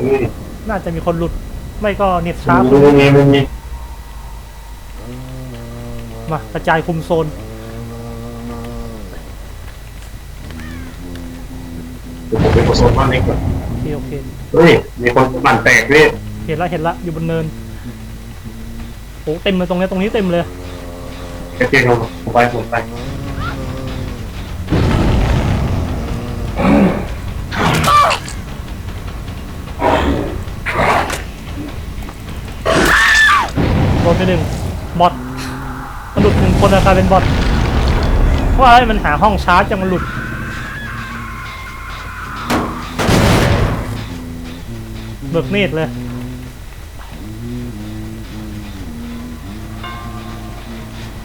อุ้ยน่าจะมีคนหลุด ไม่ก็เน็ตช้ามันมีมันมีมากระจายคุมโซน เดี๋ยวผมไปกดโซนบ้านเล็กก่อนโอเคโอเค เฮ้ย มีคนปั่นแตกพี่เห็นละเห็นละอยู่บนเนินโอ้เต็มเลยตรงเนี้ยตรงนี้เต็มเลยกระเทียมลงผมไปผมไป ไปหนึ่งบอทมันหลุดหนึ่งคนอะกลายเป็นบอทว่าให้มันหาห้องชาร์จจังมันหลุดเบิกเนตรเลย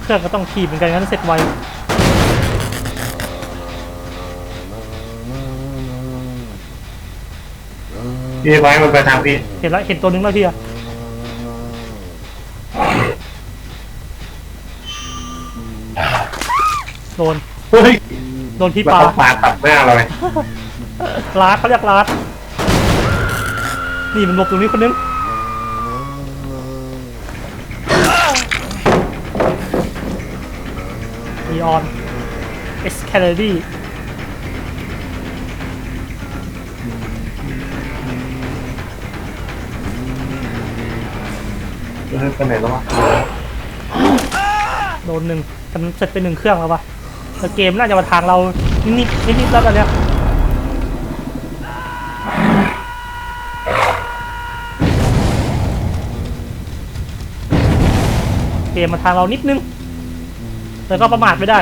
เครื่องก็ต้องขีบเหมือนกันงั้นเสร็จไวพี่ไว้มันไปทางพี่เห็นแล้วเห็นตัวนึงแล้วพี่อะ โดน เฮ้ยโดนพี่มันปาต้องปาดตัดหน้าเราเลยลาดเขาเรียกลาดนี่มันหลบตรงนี้คนนึง นีออน เอสแคลดี้เฮ้ยไปไหนแล้ววะโดนหนึ่งแต่มันเสร็จไปหนึ่งเครื่องแล้วปะ แต่เกมน่าจะมาทางเรานิดๆนิดๆแล้วตอนเนี้ยเกมมาทางเรานิดนึง แต่ก็ประมาทไม่ได้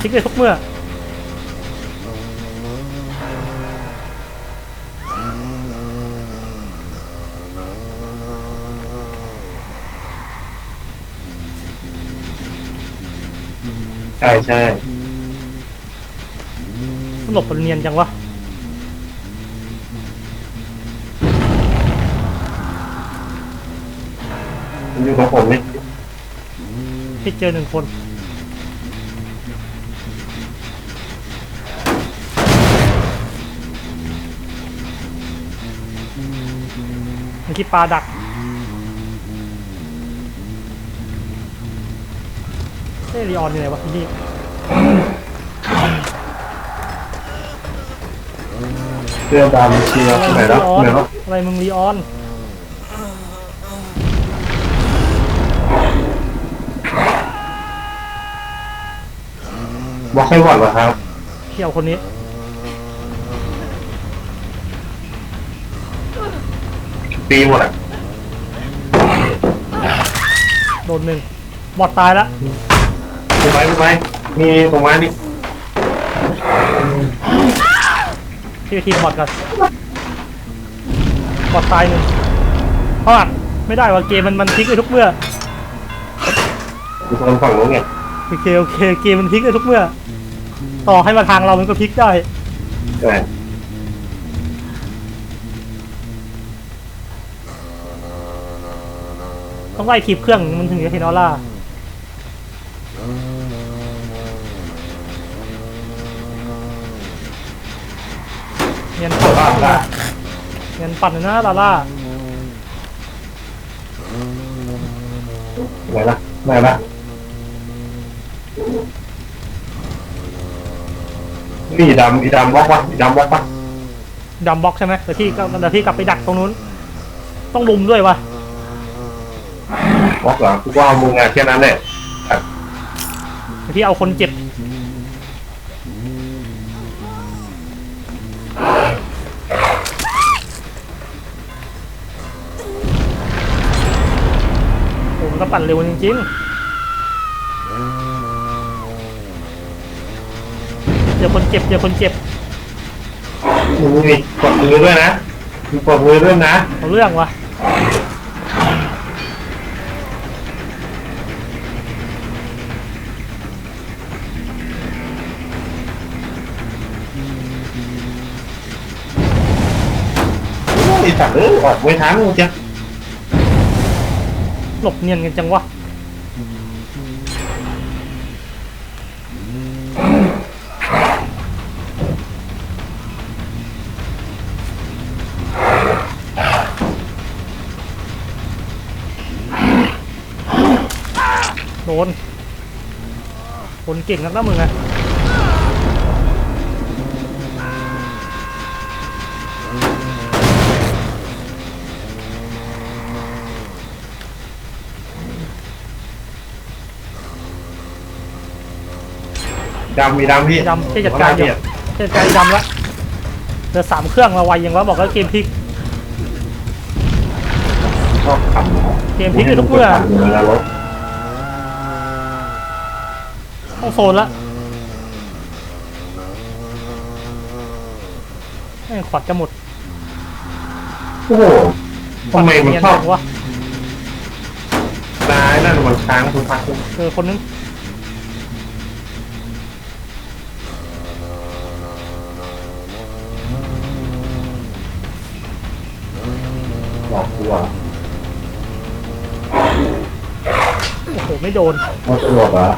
ทิ้งเลยทุกเมื่อ ใช่ใช่หลบมันเนียนจังวะ มันอยู่กับผมนี่ที่เจอหนึ่งคน เมื่อกี้ปลาดัก เฮ้ยรีออนอยู่ไหนวะที่นี่เสื้อดำเชียร์อะไรไหนมึงแล้รีวออนไหนล้วอะไรมึงรีออนบอกให้หวัดเหรอครับเที่ยวคนนี้ปีหมดอะโดนหนึ่งบอดตายแล้ว พี่ไว้พี่ไว้มีตรงมานี่ที่ไปทีมบอดกันบอดตายหนึ่งเพราะว่าไม่ได้ว่าเกมมันมันพลิกไปทุกเมื่ออยู่ตรงฝั่งนู้นไงโอเคโอเคเกมมันพลิกได้ทุกเมื่อ ต่อให้มาทางเรามันก็พลิกได้ใช่ต้องไล่ทีบเครื่องมันถึงจะเห็นออร่า ปั่นบ้าบ้าเงียนปั่นเลยนะลาล่าไหนละไหนละนี่ดำอีดำบล็อกวะอีดำบล็อกวะดำบล็อกใช่ไหมแต่ที่ก็แต่ที่กลับไปดักตรงนู้น ต้องลุมด้วยวะบล็อกเหรอกูว่าเอามึงอะแค่นั้นแหละแต่ที่เอาคนเจ็บ เร็วจริงๆเจอคนเจ็บเจอคนเจ็บมึงมีกดมือด้วยนะมีกดมือด้วยนะเอาเรื่องวะไอ้สัตว์เออออกไม่ทันมึงจะ หลบเนียนกันจังวะโดนคนเก่งกันแล้วมึงไง ดำมีดำพี่ดำเทจัดการอยู่เทจัดการดำละเหลือสามเครื่องมาไวยังวะบอกแล้วเกมพลิกชอบทำเกมพลิกอยู่ทุกเมื่อเวลารถต้องโซนละไอ้ขวัดจะหมดโอ้โหทำไมมันชอบเยจังวะนายนั่นมันช้างคุณพักเออคนนึง ไม่โดนมันสะดวกเหรอ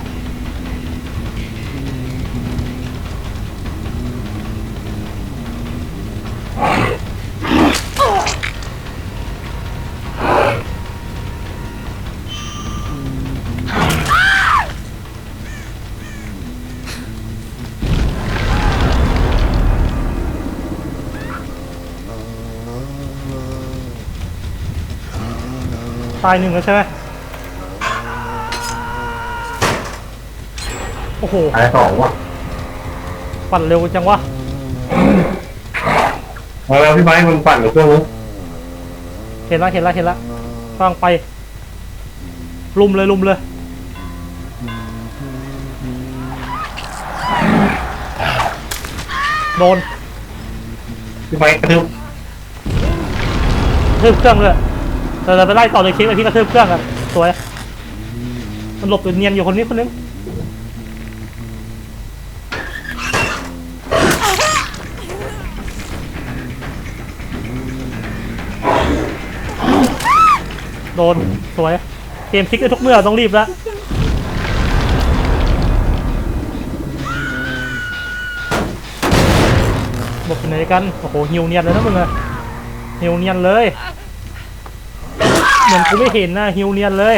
ตายหนึ่งแล้วใช่ไหม โอ้โหขายสองว่ะปั่นเร็วจังวะเอาแล้วพี่ไม้มันปั่นกับเครื่องนู้นเห็นละเห็นละเห็นละกำลังไป ลุมเลยลุมเลยโดนพี่ไม้กระทึบกระทืบเครื่องเลยแต่เราไปไล่ต่อเลยคลิปไอ้ที่กระทืบเครื่องอะสวยมันหลบอยู่เนียนอยู่คนนี้คนนึง โดน สวย เกมพลิกได้ทุกเมื่อต้องรีบแล้วหลบอยู่ไหนกัน โอ้โหฮิวเนียนเลยนะมึงอะฮิวเนียนเลย เหมือนกูไม่เห็นนะฮิวเนียนเลย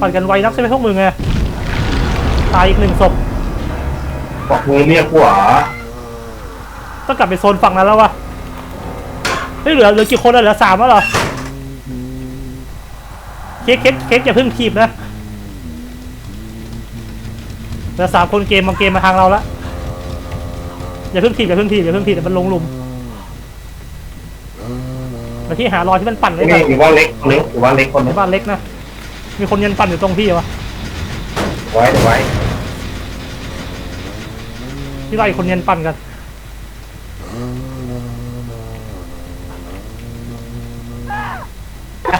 ปั่นกันไวนักใช่ไหมพวกมึงไงตายอีกหนึ่งศพบอกมือเรียกกูเหรอต้องกลับไปโซนฝั่งนั้นแล้ววะเฮ้ยเหลือเหลือกี่คนอะเหลือสามแล้วเหรอ เค้กเค้กเค้กอย่าเพิ่งทีบนะเหลือสามคนเกมบางเกมมาทางเราละอย่าเพิ่งทีบอย่าเพิ่งทีบอย่าเพิ่งทีบเดี๋ยวมันลงหลุมมาที่หารอยที่มันปั่นไว้ก่อนี่นอยู่ว่าเล็กเล็กอยู่ว่าเล็กคนในนึงบ้านเล็กนะมีคนยันปั่นอยู่ตรงพี่วะไว้เดี๋ยวไว้ที่ไล่คนยันปั่นกัน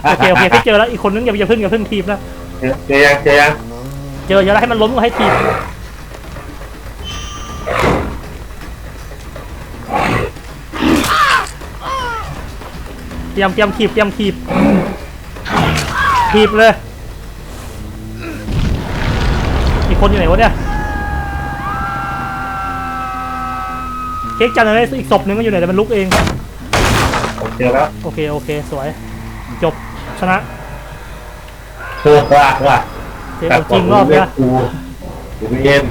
โอเคโอเคพี่เจอแล้วอีกคนนึงอย่าอย่าเพิ่งอย่าเพิ่งทีบนะเจอเจอยังเจอยังเจอเยอะแล้วให้มันล้มก็ให้ทีบเตรียมเตรียมทีบเตรียมทีบทีบเลยอีกคนอยู่ไหนวะเนี่ยเค้กจันเลยอีกศพหนึงก็อยู่ไหนแต่มันลุกเองผมเจอแล้วโอเคโอเคสวย จบชนะเออว่าว่าเกมเอาจริงรอบเนี้ยกูกูไม่เย็น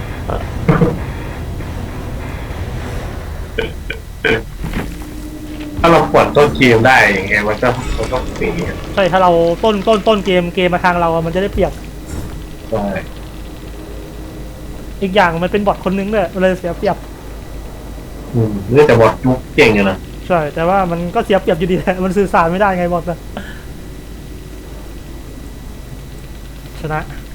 ถ้าเราปวดต้นเกมได้อย่างเงี้ยมันก็มันก็สีใช่ถ้าเราต้นต้นต้นเกมเกมมาทางเราอะมันจะได้เปรียบใช่อีกอย่างมันเป็นบอทคนนึงด้วยมันเลยเสียเปรียบอืมเรื่องแต่บอดจุกเก่งอยู่นะใช่แต่ว่ามันก็เสียเปรียบอยู่ดีแหละมันสื่อสารไม่ได้ไงบอทนะ ชนะ